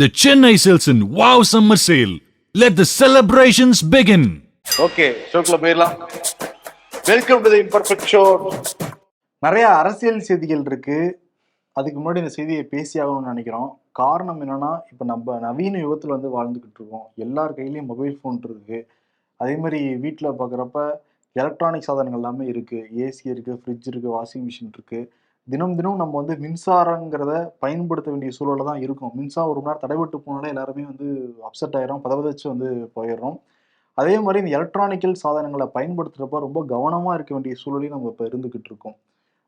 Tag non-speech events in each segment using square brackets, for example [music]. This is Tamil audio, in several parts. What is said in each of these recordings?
The Chennai Silson Wow Summer Sale. Let the celebrations begin. Okay ஷோக்குள்ள போயிடலாம் welcome to the imperfect show நிறைய அரசியல் செய்திகள் இருக்கு. அதுக்கு முன்னாடி இந்த செய்தியை பேசி ஆகணும்னு நினைக்கிறோம். காரணம் என்னன்னா இப்போ நம்ம நவீன யுகத்தில் வந்து வாழ்ந்துக்கிட்டு இருக்கோம். எல்லார் கையிலயும் மொபைல் ஃபோன் இருக்கு. அதே மாதிரி வீட்டில் பார்க்குறப்ப எலக்ட்ரானிக் சாதனங்கள் எல்லாமே இருக்கு. ஏசி இருக்கு ஃப்ரிட்ஜ் இருக்கு வாஷிங் மிஷின் இருக்கு. தினம் தினம் நம்ம வந்து மின்சாரங்கிறத பயன்படுத்த வேண்டிய சூழலில் தான் இருக்கும். மின்சாரம் ஒரு மணி நேரம் தடைபட்டு போனாலே எல்லாருமே வந்து அப்செட் ஆயிரும் பதவதச்சு வந்து போயிடுறோம். அதே மாதிரி இந்த எலக்ட்ரானிக்கல் சாதனங்களை பயன்படுத்துகிறப்ப ரொம்ப கவனமாக இருக்க வேண்டிய சூழலையும் நம்ம இப்போ இருந்துக்கிட்டு இருக்கோம்.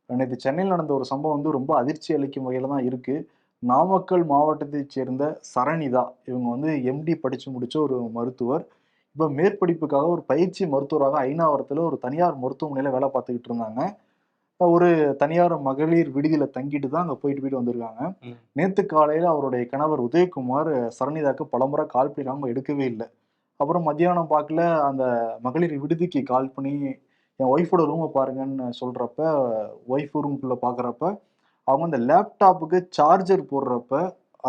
நேற்று சென்னையில் நடந்த ஒரு சம்பவம் வந்து ரொம்ப அதிர்ச்சி அளிக்கும் வகையில் தான் இருக்குது நாமக்கல் மாவட்டத்தைச் சேர்ந்த சரணிதா இவங்க வந்து எம்டி படித்து முடித்த ஒரு மருத்துவர். இப்போ மேற்படிப்புக்காக ஒரு பயிற்சி மருத்துவராக ஐநாவரத்தில் ஒரு தனியார் மருத்துவமனையில் வேலை பார்த்துக்கிட்டு இருந்தாங்க. ஒரு தனியார் மகளிர் விடுதியில தங்கிட்டு தான் அங்கே போயிட்டு போயிட்டு வந்திருக்காங்க. நேத்து காலையில அவருடைய கணவர் உதயகுமார் சரணிதாக்கு பலமுறை கால் பண்ணிருக்காங்க எடுக்கவே இல்லை. அப்புறம் மத்தியானம் பார்க்கல அந்த மகளிர் விடுதிக்கு கால் பண்ணி என் ஒய்ஃபோட ரூமை பாருங்கன்னு சொல்றப்ப ஒய்ஃப் ரூம்குள்ள பார்க்குறப்ப அவங்க அந்த லேப்டாப்புக்கு சார்ஜர் போடுறப்ப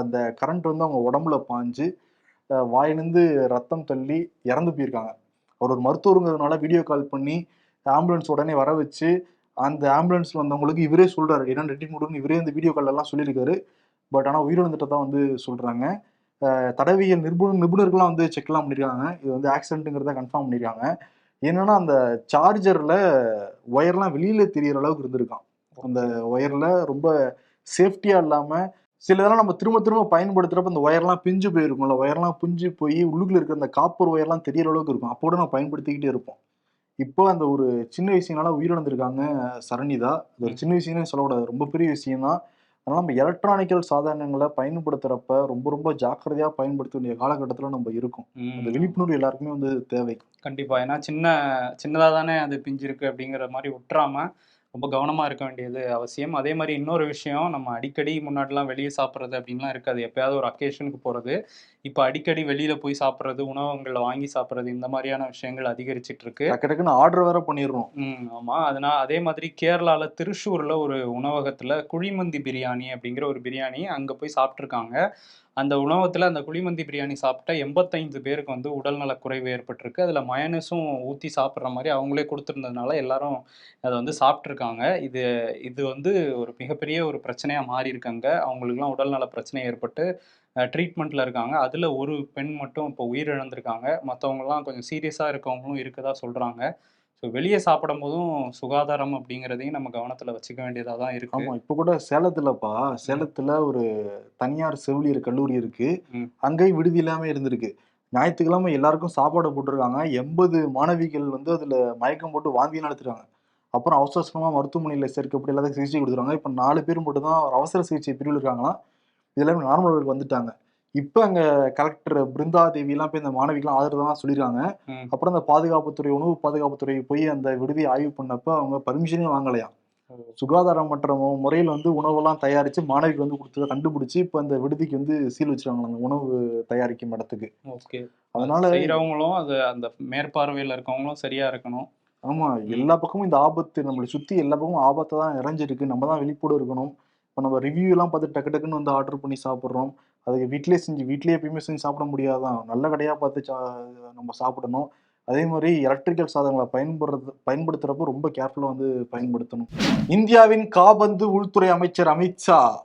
அந்த கரண்ட் வந்து அவங்க உடம்புல பாஞ்சு வாயிலிருந்து ரத்தம் தள்ளி இறந்து போயிருக்காங்க. அவர் ஒரு மருத்துவருங்கிறதுனால வீடியோ கால் பண்ணி ஆம்புலன்ஸ் உடனே வர வச்சு அந்த ஆம்புலன்ஸ்ல வந்தவங்களுக்கு இவரே சொல்றாரு. என்ன ரெட்டி மூடுன்னு இவரே இந்த வீடியோ கால் எல்லாம் சொல்லியிருக்காரு. பட் ஆனால் உயிரிழந்துட்டு தான் வந்து சொல்றாங்க. தடவியல் நிபுணர் நிபுணர்கள்லாம் வந்து செக்லாம் பண்ணியிருக்காங்க இது வந்து ஆக்சிடென்ட்டுங்கிறத கன்ஃபார்ம் பண்ணியிருக்காங்க என்னன்னா அந்த சார்ஜர்ல ஒயர்லாம் வெளியில தெரியற அளவுக்கு இருந்திருக்கான் அந்த ஒயர்ல ரொம்ப சேஃப்டியா இல்லாம சில இதெல்லாம் நம்ம திரும்ப திரும்ப பயன்படுத்துறப்ப அந்த ஒயர்லாம் பிஞ்சு போயிருக்கும்ல. ஒயர்லாம் பிஞ்சு போய் உள்ளுக்குள்ள இருக்கிற அந்த காப்பர் ஒயர்லாம் தெரியற அளவுக்கு இருக்கும். அப்போ கூட நம்ம பயன்படுத்திக்கிட்டே இருப்போம். இப்போ அந்த ஒரு சின்ன விஷயம்னால உயிரிழந்திருக்காங்க சரணிதா அது ஒரு சின்ன விஷயம்னு சொல்லக்கூடாது. ரொம்ப பெரிய விஷயம் தான் அதனால நம்ம எலக்ட்ரானிக்கல் சாதனங்களை பயன்படுத்துறப்ப ரொம்ப ரொம்ப ஜாக்கிரதையா பயன்படுத்த வேண்டிய காலகட்டத்துல நம்ம இருக்கோம். அந்த விழிப்புணர்வு எல்லாருக்குமே வந்து தேவை கண்டிப்பா. ஏன்னா சின்ன சின்னதா தானே அது பிஞ்சிருக்கு அப்படிங்கிற மாதிரி விட்டுறாம ரொம்ப கவனமா இருக்க வேண்டியது அவசியம். அதே மாதிரி இன்னொரு விஷயம் நம்ம அடிக்கடி முன்னாடிலாம் வெளியே சாப்பிட்றது அப்படின்லாம் இருக்காது. எப்பயாவது ஒரு அக்கேஷனுக்கு போறது. இப்போ அடிக்கடி வெளியில போய் சாப்பிட்றது உணவகங்கள்ல வாங்கி சாப்பிட்றது இந்த மாதிரியான விஷயங்கள் அதிகரிச்சிட்டு இருக்கு டக்கு டக்குன்னு ஆர்டர் வேற பண்ணிடுறோம் ம் ஆமா. அதனால் அதே மாதிரி கேரளால திருச்சூர்ல ஒரு உணவகத்துல குழிமந்தி பிரியாணி அப்படிங்கிற ஒரு பிரியாணி அங்க போய் சாப்பிட்ருக்காங்க அந்த உணவகத்தில் அந்த குழிமந்தி பிரியாணி சாப்பிட்டா எண்பத்தைந்து பேருக்கு வந்து உடல்நல குறைவு ஏற்பட்டிருக்கு. அதில் மயனஸும் ஊற்றி சாப்பிட்ற மாதிரி அவங்களே கொடுத்துருந்ததுனால எல்லாரும் அதை வந்து சாப்பிட்ருக்காங்க இது இது வந்து ஒரு மிகப்பெரிய ஒரு பிரச்சனையாக மாறி இருக்காங்க அவங்களுக்குலாம் உடல்நல பிரச்சனை ஏற்பட்டு ட்ரீட்மெண்ட்டில் இருக்காங்க. அதில் ஒரு பெண் மட்டும் இப்போ உயிரிழந்திருக்காங்க. மற்றவங்கலாம் கொஞ்சம் சீரியஸாக இருக்கவங்களும் இருக்கதா சொல்கிறாங்க ஸோ வெளியே சாப்பிடும் போதும் சுகாதாரம் அப்படிங்கிறதையும் நம்ம கவனத்துல வச்சுக்க வேண்டியதா தான் இருக்கு. ஆமா இப்ப கூட சேலத்துலப்பா சேலத்துல ஒரு தனியார் செவிலியர் கல்லூரி இருக்கு. ம். அங்கேயும் விடுதி இல்லாம இருந்திருக்கு. ஞாயிற்றுக்கிழமை எல்லாருக்கும் சாப்பாடு போட்டிருக்காங்க. எண்பது மாணவிகள் வந்து அதுல மயக்கம் போட்டு வாந்தி நடத்துறாங்க அப்புறம் அவசர அவசரமா மருத்துவமனையில சேர்க்கப்பட்டு எல்லாத்துக்கும் சிகிச்சை கொடுத்துருவாங்க இப்ப நாலு பேர் மட்டும் தான் ஒரு அவசர சிகிச்சை பிரிவில் இருக்காங்களாம். இதெல்லாம் நார்மல் வந்துட்டாங்க. இப்ப அங்க கலெக்டர் பிருந்தா தேவி எல்லாம் போய் இந்த மாணவிகளாம் ஆதரவு தான் சொல்லியிருக்காங்க. அப்புறம் அந்த பாதுகாப்புத்துறை உணவு பாதுகாப்புத்துறை போய் அந்த விடுதியை ஆய்வு பண்ணப்ப அவங்க பர்மிஷனே வாங்கலையாம் சுகாதாரமற்ற முறையில் வந்து உணவெல்லாம் தயாரிச்சு மாணவிக்கு வந்து கொடுத்ததை கண்டுபிடிச்சு இப்ப அந்த விடுதிக்கு வந்து சீல் வச்சிருக்காங்க அந்த உணவு தயாரிக்கும் இடத்துக்கு? ஓகே. அதனால செய்யறவங்களும் அது அந்த மேற்பார்வையில இருக்கவங்களும் சரியா இருக்கணும். ஆமா எல்லா பக்கமும் இந்த ஆபத்து நம்மளை சுத்தி எல்லா பக்கமும் ஆபத்தை தான் நிறைஞ்சிருக்கு. நம்ம தான் விழிப்போடு இருக்கணும். இப்போ நம்ம ரிவ்யூ எல்லாம் பார்த்து டக்கு டக்குன்னு வந்து ஆர்டர் பண்ணி சாப்பிட்றோம். அதுக்கு வீட்லயே செஞ்சு வீட்லயே எப்பயுமே செஞ்சு சாப்பிட முடியாதான். நல்ல கடையா பார்த்து சா- நம்ம சாப்பிடணும். அதே மாதிரி எலக்ட்ரிக்கல் சாதனங்களை பயன்படுறது பயன்படுத்துறப்ப ரொம்ப கேர்ஃபுல்லா வந்து பயன்படுத்தணும். இந்தியாவின் காபந்து உள்துறை அமைச்சர் அமித்ஷா.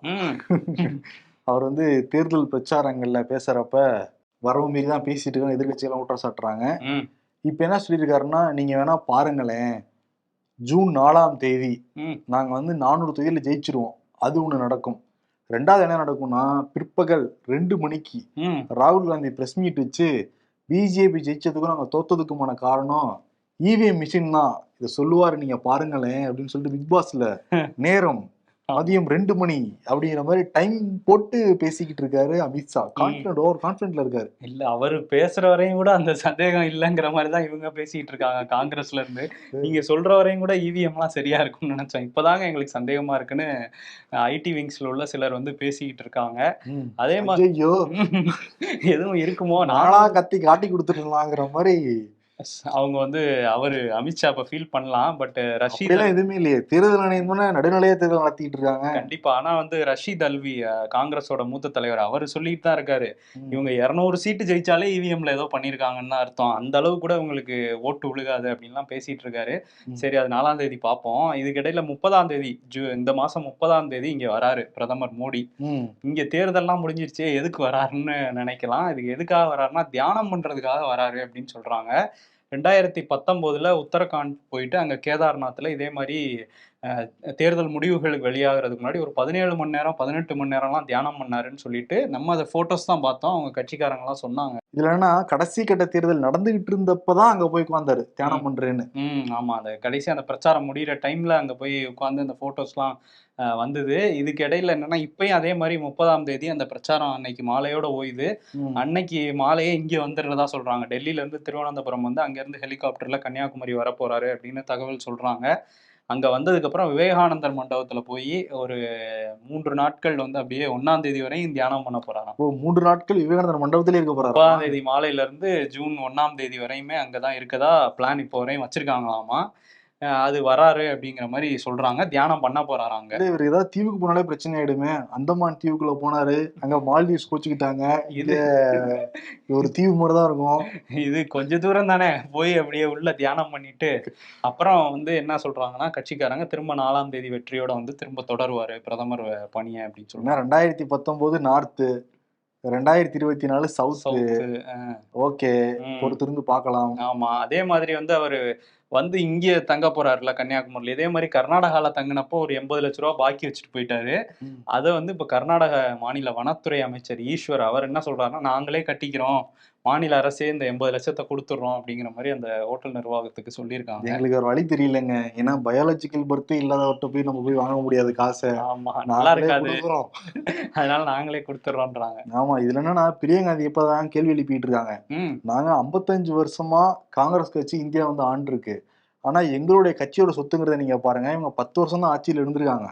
அவர் வந்து தேர்தல் பிரச்சாரங்கள்ல பேசுறப்ப வரவு மீறி தான் பேசிட்டு இருக்காங்க எதிர்கட்சியெல்லாம் குற்றம் சாட்டுறாங்க. இப்ப என்ன சொல்லியிருக்காருன்னா நீங்க வேணா பாருங்களேன். ஜூன் நாலாம் தேதி ம். நாங்க வந்து நானூறு தொகுதியில ஜெயிச்சிருவோம். அது ஒண்ணு நடக்கும். ரெண்டாவது என்ன நடக்கும்னா பிற்பகல் ரெண்டு மணிக்கு. ராகுல் காந்தி பிரஸ் மீட் வச்சு பிஜேபி ஜெயிச்சதுக்கும் நாங்க தோத்ததுக்குமான காரணம் இவிஎம் மிஷின் தான் இதை சொல்லுவாரு நீங்க பாருங்களேன் அப்படின்னு சொல்லிட்டு பிக் பாஸ்ல [laughs] நேரம் மதியம் ரெண்டு மணி அப்படிங்கிற மாதிரி டைம் போட்டு பேசிக்கிட்டு இருக்காரு அமித்ஷா கான்பிடன்ட் ஓவர் கான்பிடன்ட்ல இருக்காரு. இல்ல அவரு பேசுற வரையும் கூட அந்த சந்தேகம் இல்லைங்கிற மாதிரி தான் இவங்க பேசிட்டு இருக்காங்க காங்கிரஸ்ல இருந்து. நீங்க சொல்ற வரையும் கூட இவிஎம் எல்லாம் சரியா இருக்கும்னு நினைச்சோம் இப்பதாங்க எங்களுக்கு சந்தேகமா இருக்குன்னு ஐடி விங்ஸ்ல உள்ள சிலர் வந்து பேசிக்கிட்டு இருக்காங்க. அதே மாதிரி [laughs] எதுவும் இருக்குமோ? நானா நானா கத்தி காட்டி கொடுத்துருலாங்கிற மாதிரி அவங்க வந்து அவரு அமித்ஷா இப்ப ஃபீல் பண்ணலாம் பட் ரஷீத் அப்படியெல்லாம் எதுவுமே இல்லையே. தேர்தல் ஆணையம் நடுநிலையா தேர்தல் நடத்திட்டு இருக்காங்க. கண்டிப்பா. ஆனா வந்து ரஷீத் அல்வி காங்கிரஸோட மூத்த தலைவர் அவர் சொல்லிட்டு தான் இருக்காரு. இவங்க இருநூறு சீட்டு ஜெயிச்சாலே இவிஎம்ல ஏதோ பண்ணிருக்காங்கன்னு தான் அர்த்தம். அந்த அளவு கூட உங்களுக்கு ஓட்டு விழுகாது அப்படின்லாம் பேசிட்டு இருக்காரு. சரி அது நாலாம் தேதி பார்ப்போம். இதுக்கிடையில முப்பதாம் தேதி ஜூ இந்த மாசம் முப்பதாம் தேதி இங்க வராரு பிரதமர் மோடி. இங்க தேர்தல்லாம் முடிஞ்சிருச்சு எதுக்கு வராருன்னு நினைக்கலாம். இதுக்கு எதுக்காக வராருன்னா தியானம் பண்றதுக்காக வராரு அப்படின்னு சொல்றாங்க. ரெண்டாயிரத்தி பத்தொன்பதுல உத்தரகாண்ட் போயிட்டு அங்க கேதார்நாத்ல இதே மாதிரி தேர்தல் முடிவுகள் வெளியாகிறதுக்கு முன்னாடி ஒரு பதினேழு மணி நேரம் பதினெட்டு மணி நேரம்லாம் தியானம் பண்ணாருன்னு சொல்லிட்டு நம்ம அதை போட்டோஸ் தான் பார்த்தோம். அவங்க கட்சிக்காரங்கலாம் சொன்னாங்க. இதுல என்னன்னா கடைசி கட்ட தேர்தல் நடந்துகிட்டு இருந்தப்பதான் அங்க போய் உட்கார்ந்தாரு. தியானம் பண்றேன்னு. ம் ஆமா. அந்த கடைசி அந்த பிரச்சாரம் முடியிற டைம்ல அங்க போய் உட்காந்து அந்த போட்டோஸ்லாம் வந்தது. இதுக்கு இடையில என்னன்னா இப்பயும் அதே மாதிரி முப்பதாம் தேதி அந்த பிரச்சாரம் அன்னைக்கு மாலையோட ஓயுது. அன்னைக்கு மாலையே இங்க வந்துடுறதா சொல்றாங்க. டெல்லியில இருந்து திருவனந்தபுரம் வந்து அங்க இருந்து ஹெலிகாப்டர்ல கன்னியாகுமரி வர போறாரு அப்படின்னு தகவல் சொல்றாங்க. அங்க வந்ததுக்கு அப்புறம் விவேகானந்தர் மண்டபத்துல போய் ஒரு மூன்று நாட்கள் வந்து அப்படியே ஒன்னாம் தேதி வரையும் தியானம் பண்ண போறாராம். இப்போ மூன்று நாட்கள் விவேகானந்தர் மண்டபத்திலே இருக்க போறாரு? முப்பதாம் தேதி மாலையில இருந்து ஜூன் ஒன்னாம் தேதி வரையுமே அங்கதான் இருக்கதா பிளான் இப்போ வரையும் வச்சிருக்காங்களாமா? அது வராரு அப்படிங்கிற மாதிரி சொல்றாங்க. தியானம் பண்ண போறாராங்க இல்ல இவர் ஏதாவது தீவுக்கு போனாலே பிரச்சனை ஆயிடுமே. அந்தமான் தீவுக்குள்ள போனாரு. அங்க மால்தீவ்ஸ் கோச்சுக்கிட்டாங்க. இது ஒரு தீவு மாதிரி தான் இருக்கும். இது கொஞ்ச தூரம் தானே. போய் அப்படியே உள்ள தியானம் பண்ணிட்டு அப்புறம் வந்து என்ன சொல்றாங்கன்னா கட்சிக்காரங்க திரும்ப நாலாம் தேதி வெற்றியோட வந்து திரும்ப தொடருவாரு பிரதமர் பணியை அப்படின்னு சொல்றாங்க. ஏன்னா ரெண்டாயிரத்தி பத்தொன்பது நார்த்து ரெண்டாயிரத்தி இருபத்தி நாலு சவுத் ஓகே பொறுத்திருந்து பார்க்கலாம். ஆமா அதே மாதிரி வந்து அவரு வந்து இங்கே தங்க போறாருல கன்னியாகுமரியில. இதே மாதிரி கர்நாடகால தங்கினப்போ ஒரு எண்பது லட்ச ரூபா பாக்கி வச்சுட்டு போயிட்டாரு. அதை வந்து இப்ப கர்நாடக மாநில வனத்துறை அமைச்சர் ஈஸ்வர் அவர் என்ன சொல்றாருன்னா நாங்களே கட்டிக்கிறோம். மாநில அரசே இந்த எண்பது லட்சத்தை கொடுத்துட்றோம் அப்படிங்கிற மாதிரி அந்த ஹோட்டல் நிர்வாகத்துக்கு சொல்லியிருக்காங்க. எங்களுக்கு ஒரு வழி தெரியலங்க. ஏன்னா பயாலஜிக்கல் பர்த் இல்லாதவர்கிட்ட போய் நம்ம போய் வாங்க முடியாது காசை. ஆமா நல்லா இருக்காது. அதனால நாங்களே கொடுத்துட்றோன்றாங்க. ஆமா இதுல என்னன்னா பிரியங்காந்தி இப்பதான் கேள்வி எழுப்பிட்டு இருக்காங்க. நாங்க 55 வருஷமா காங்கிரஸ் கட்சி இந்தியா வந்து ஆண்டு இருக்கு ஆனா எங்களுடைய கட்சியோட சொத்துங்கிறத நீங்க பாருங்க. இவங்க பத்து வருஷம் தான் ஆட்சியில இருந்திருக்காங்க.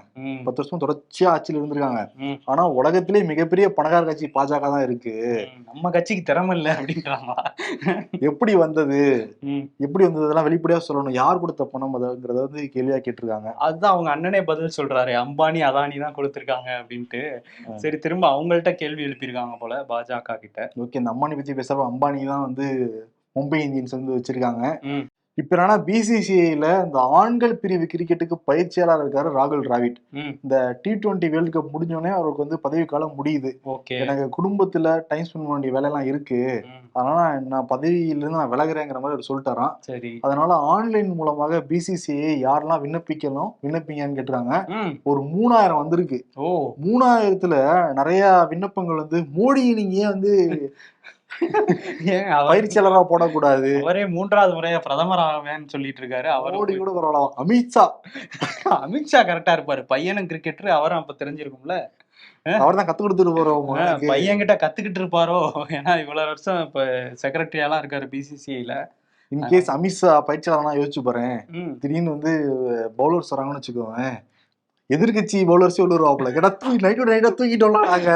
பத்து வருஷம் தொடர்ச்சியா ஆட்சியில இருந்திருக்காங்க. ஆனா உலகத்திலே மிகப்பெரிய பணக்கார கட்சி பாஜக தான் இருக்கு. நம்ம கட்சிக்கு திறமை இல்லை அப்படின்றாங்களா எப்படி வந்தது? எப்படி வந்தது? இதெல்லாம் வெளிப்படையா சொல்லணும். யார் கொடுத்த பணம் அதுங்கிறத வந்து கேள்வியா கேட்டிருக்காங்க. அதுதான் அவங்க அண்ணனே பதில் சொல்றாரு. அம்பானி அதானி தான் கொடுத்துருக்காங்க அப்படின்ட்டு. சரி திரும்ப அவங்கள்ட்ட கேள்வி எழுப்பியிருக்காங்க போல பாஜக கிட்ட. ஓகே இந்த அம்பானி பத்தி பேசுறப்ப அம்பானி தான் வந்து மும்பை இந்தியன்ஸ் வந்து வச்சிருக்காங்க. இப்ப என்னன்னா பிசிசிஐல இந்த ஆண்கள் பிரிவு கிரிக்கெட்டுக்கு பயிற்சியாளர் இருக்காரு ராகுல் டிராவிட். இந்த டி டுவெண்ட்டி வேர்ல்டு கப் முடிஞ்சோடனே அவருக்கு வந்து பதவி காலம் முடியுது எனக்கு குடும்பத்துல டைம் ஸ்பெண்ட் பண்ண வேண்டிய வேலையெல்லாம் இருக்கு. அதனால நான் பதவியிலிருந்து நான் விலகுறேங்கிற மாதிரி அவர் சொல்லிட்டாராம். சரி. அதனால ஆன்லைன் மூலமாக பிசிசிஐ யாரெல்லாம் விண்ணப்பிக்கணும் விண்ணப்பிங்கன்னு கேட்டுறாங்க ஒரு மூணாயிரம் வந்திருக்கு. ஓ. மூணாயிரத்துல நிறைய விண்ணப்பங்கள் வந்து மோடியை நீங்க ஏன் வந்து ஏன் அவர் பயிற்சியாளரா போடக்கூடாது. அவரே மூன்றாவது முறையா பிரதமர் ஆவேன்னு சொல்லிட்டு இருக்காரு அவர் மோடி கூட பரவாயில்ல அமித்ஷா. அமித்ஷா கரெக்டா இருப்பாரு. பையனும் கிரிக்கெட்டர் அவரும் அப்ப தெரிஞ்சிருக்கும்ல. அவர் தான் கத்து கொடுத்துட்டு போறோம். பையன்கிட்ட கத்துக்கிட்டு இருப்பாரோ? ஏன்னா இவ்வளவு வருஷம் இப்ப செக்ரட்டரியாலாம் இருக்காரு பிசிசிஐல இன்கேஸ் அமித்ஷா பயிற்சியாளர்னா யோசிச்சு பாறேன் திடீர்னு வந்து பவுலர்ஸ் வராங்கன்னு வச்சுக்கோங்க எதிர்கட்சி பவுலர்ஸே உள்ளுருவாப்புல கேட்டா தூக்கி நைட்டு நைட்டா தூக்கிட்டு விளாடுறாங்க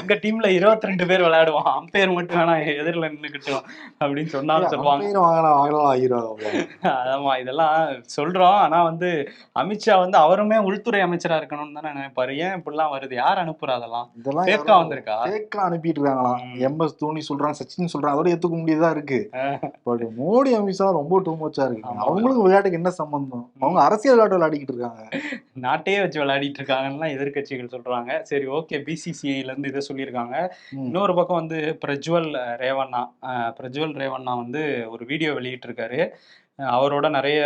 எங்க டீம்ல 22 பேர் விளையாடுவோம். அம்பையர் மட்டும் வேணா எதிரில நின்னுக்கிட்டோம் அப்படின்னு சொன்னாலும் சொல்லுவாங்க. வாங்கலாம் வாங்கலாம் ஆகிருவாங்க ஆமா இதெல்லாம் சொல்றோம். ஆனா வந்து அமித்ஷா வந்து அவருமே உள்துறை அமைச்சரா இருக்கணும்னு தானே நினைப்பாரு. ஏன் இப்படிலாம் வருது? யார் அனுப்புறா அதெல்லாம்? இதெல்லாம் ஃபேக்கா வந்திருக்கா? ஃபேக்கா அனுப்பிட்டு இருக்காங்களாம். எம் எஸ் தோனி சொல்றாங்க சச்சின் சொல்றாங்க அதோட ஏத்துக்க முடியாதா இருக்கு. பட் மோடி அமித்ஷா ரொம்ப டூ மச்சா இருக்கு. அவங்களுக்கு விளையாட்டுக்கு என்ன சம்பந்தம்? அவங்க அரசியல் விளையாட்டு விளையாடிக்கிட்டு இருக்காங்க. நாட்டையே வச்சு விளையாடிட்டு இருக்காங்கன்னா எதிர்க்கட்சிகள் சொல்றாங்க. சரி ஓகே பிசிசிஐல இருந்து இதை சொல்லியிருக்காங்க. இன்னொரு பக்கம் வந்து பிரஜ்வல் ரேவண்ணா பிரஜ்வல் ரேவண்ணா வந்து ஒரு வீடியோ வெளியிட்டிருக்காரு. அஹ், அவரோட நிறைய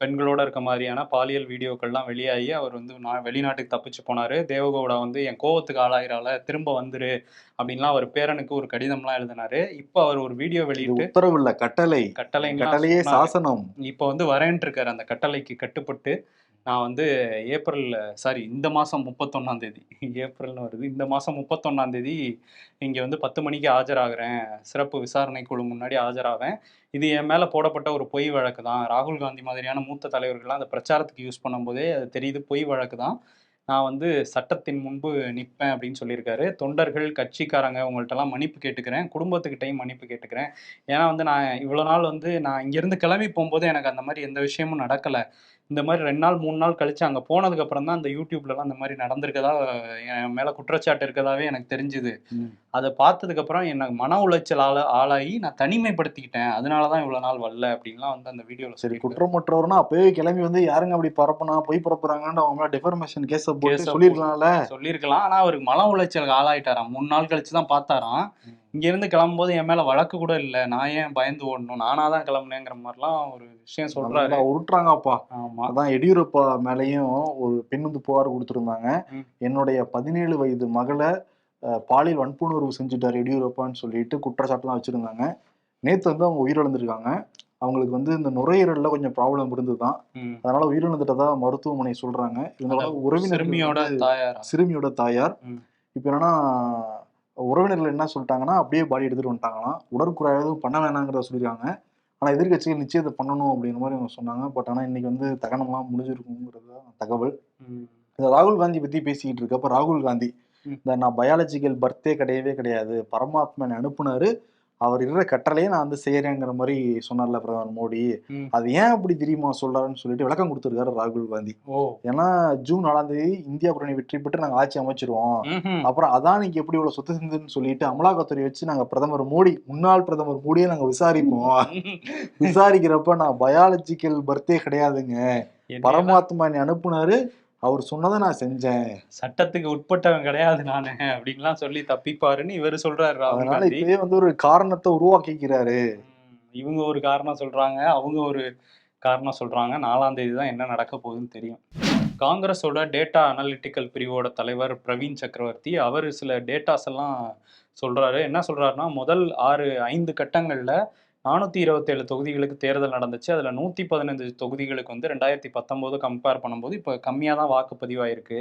பெண்களோட இருக்க மாதிரியான பாலியல் வீடியோக்கள்லாம் வெளியாகி அவர் வந்து நான் வெளிநாட்டுக்கு தப்பிச்சு போனாரு. தேவகவுடா வந்து என் கோவத்துக்கு ஆளாயிரால திரும்ப வந்துரு அப்படின்லாம் அவர் பேரனுக்கு ஒரு கடிதம்லாம் எழுதினாரு. இப்போ அவர் ஒரு வீடியோ வெளியிட்டு உத்தரவு இல்ல கட்டளை கட்டளை கட்டளையே சாசனம். இப்போ வந்து வரேன்ட்டு இருக்காரு அந்த கட்டளைக்கு கட்டுப்பட்டு. நான் வந்து ஏப்ரல் சாரி இந்த மாதம் முப்பத்தொன்னாம் தேதி. ஏப்ரல்னு வருது. இந்த மாதம் முப்பத்தொன்னாம் தேதி இங்கே வந்து பத்து மணிக்கு ஆஜராகிறேன். சிறப்பு விசாரணை குழு முன்னாடி ஆஜராவேன். இது என் மேலே போடப்பட்ட ஒரு பொய் வழக்கு தான். ராகுல் காந்தி மாதிரியான மூத்த தலைவர்கள்லாம் அந்த பிரச்சாரத்துக்கு யூஸ் பண்ணும்போதே அது தெரியுது. பொய் வழக்கு தான். நான் வந்து சட்டத்தின் முன்பு நிற்பேன் அப்படின்னு சொல்லியிருக்காரு. தொண்டர்கள் கட்சிக்காரங்க உங்கள்ட்டலாம் மன்னிப்பு கேட்டுக்கிறேன். குடும்பத்துக்கிட்டையும் மன்னிப்பு கேட்டுக்கிறேன். ஏன்னா வந்து நான் இவ்வளோ நாள் வந்து நான் இங்கேருந்து கிளம்பி போகும்போது எனக்கு அந்த மாதிரி எந்த விஷயமும் நடக்கலை. இந்த மாதிரி ரெண்டு நாள் மூணு நாள் கழிச்சு அங்கே போனதுக்கு அப்புறம் தான் அந்த யூடியூப்லலாம் இந்த மாதிரி நடந்திருக்கதா என் மேலே குற்றச்சாட்டு இருக்கதாவே எனக்கு தெரிஞ்சுது. அதை பார்த்ததுக்கு அப்புறம் எனக்கு மன உளைச்சல் ஆள ஆளாகி நான் தனிமைப்படுத்திக்கிட்டேன். அதனால தான் இவ்வளோ நாள் வரல அப்படின்லாம் வந்து அந்த வீடியோவில் சரி குற்றமற்றவர்னா அப்பவே கிளம்பி வந்து யாருங்க அப்படி பரப்புனா பொய் பரப்புறாங்கன்னு அவங்க டிஃபர்மேஷன் கேஸ சொல்லிருக்கலாம்ல சொல்லியிருக்கலாம். ஆனால் அவருக்கு மன உளைச்சலுக்கு ஆளாயிட்டாராம். மூணு நாள் கழிச்சு தான் பார்த்தாராம். இங்கேருந்து கிளம்பும்போது என் மேலே வழக்கு கூட இல்லை. நான் ஏன் பயந்து ஓடணும்? நானாக தான் கிளம்புனேங்கிற மாதிரிலாம் ஒரு விஷயம் சொல்கிறாரு உருட்டுறாங்கப்பா. ஆமாம் அதான் எடியூரப்பா மேலேயும் ஒரு பெண் வந்து புகார் கொடுத்திருந்தாங்க. என்னுடைய பதினேழு வயது மகளை பாலியல் வன்புணர்வு செஞ்சுட்டார் எடியூரப்பான்னு சொல்லிட்டு குற்றச்சாட்டுலாம் வச்சிருந்தாங்க. நேத்து வந்து அவங்க உயிரிழந்திருக்காங்க. அவங்களுக்கு வந்து இந்த நுரையீரல்ல கொஞ்சம் ப்ராப்ளம் இருந்துதான் ம். அதனால உயிரிழந்துட்டதா மருத்துவமனை சொல்றாங்க. இதனால அந்த உறவினர்கள் சிறுமியோட தாயாரா. இப்போ என்னன்னா உறவினர்கள் என்ன சொல்லிட்டாங்கன்னா அப்படியே பாடி எடுத்துட்டு வந்துட்டாங்களாம். உடற்குறை எதுவும் பண்ண வேணாங்கிறத சொல்லியிருக்காங்க. ஆனா எதிர்க்கட்சிகள் நிச்சயம் இதை பண்ணணும் அப்படிங்கிற மாதிரி அவங்க சொன்னாங்க. பட் ஆனா இன்னைக்கு வந்து தகனம்லாம் முடிஞ்சிருக்குங்கிறது தகவல். இந்த ராகுல் காந்தி பத்தி பேசிக்கிட்டு இருக்கப்ப ராகுல் காந்தி. இந்த நான் பயாலஜிக்கல் பர்த்தே கிடையவே கிடையாது. பரமாத்மன் அனுப்புனாரு. அவர் இருக்கிற கட்டளையே நான் வந்து செய்யறேங்கிற மாதிரி சொன்னார்ல பிரதமர் மோடி. அது ஏன் அப்படி தெரியுமா சொல்றாருன்னு சொல்லிட்டு விளக்கம் கொடுத்திருக்காரு ராகுல் காந்தி. ஏன்னா ஜூன் நாலாம் தேதி இந்தியா கூட்டணி வெற்றி பெற்று நாங்க ஆட்சி அமைச்சிருவோம். அப்புறம் அதானிக்கு எப்படி இவ்வளவு சொத்து செஞ்சுன்னு சொல்லிட்டு அமலாக்கத்துறை வச்சு நாங்க பிரதமர் மோடி முன்னாள் பிரதமர் மோடியை நாங்க விசாரிப்போம். விசாரிக்கிறப்ப நான் பயாலஜிக்கல் பர்த்தே கிடையாதுங்க. பரமாத்மா என்னை அனுப்புனாரு. அவர் சொன்னதை நான் செஞ்சேன். சட்டத்துக்கு உட்பட்டவன் கிடையாது நானு அப்படின்லாம் சொல்லி தப்பிப்பாருன்னு இவரு சொல்றாரு அதனால இப்பவே வந்து ஒரு காரணத்தை உருவாக்கிக்கிறாரு. இவங்க ஒரு காரணம் சொல்றாங்க அவங்க ஒரு காரணம் சொல்றாங்க. நாலாம் தேதி தான் என்ன நடக்க போகுதுன்னு தெரியும். காங்கிரஸோட டேட்டா அனலிட்டிக்கல் பிரிவோட தலைவர் பிரவீன் சக்கரவர்த்தி அவர் சில டேட்டாஸ் எல்லாம் சொல்றாரு. என்ன சொல்றாருன்னா முதல் ஆறு ஐந்து கட்டங்கள்ல நானூத்தி இருபத்தேழு தொகுதிகளுக்கு தேர்தல் நடந்துச்சு. அதுல நூத்தி பதினஞ்சு தொகுதிகளுக்கு வந்து ரெண்டாயிரத்தி பத்தொன்பது கம்பேர் பண்ணும்போது இப்போ கம்மியா தான் வாக்குப்பதிவாயிருக்கு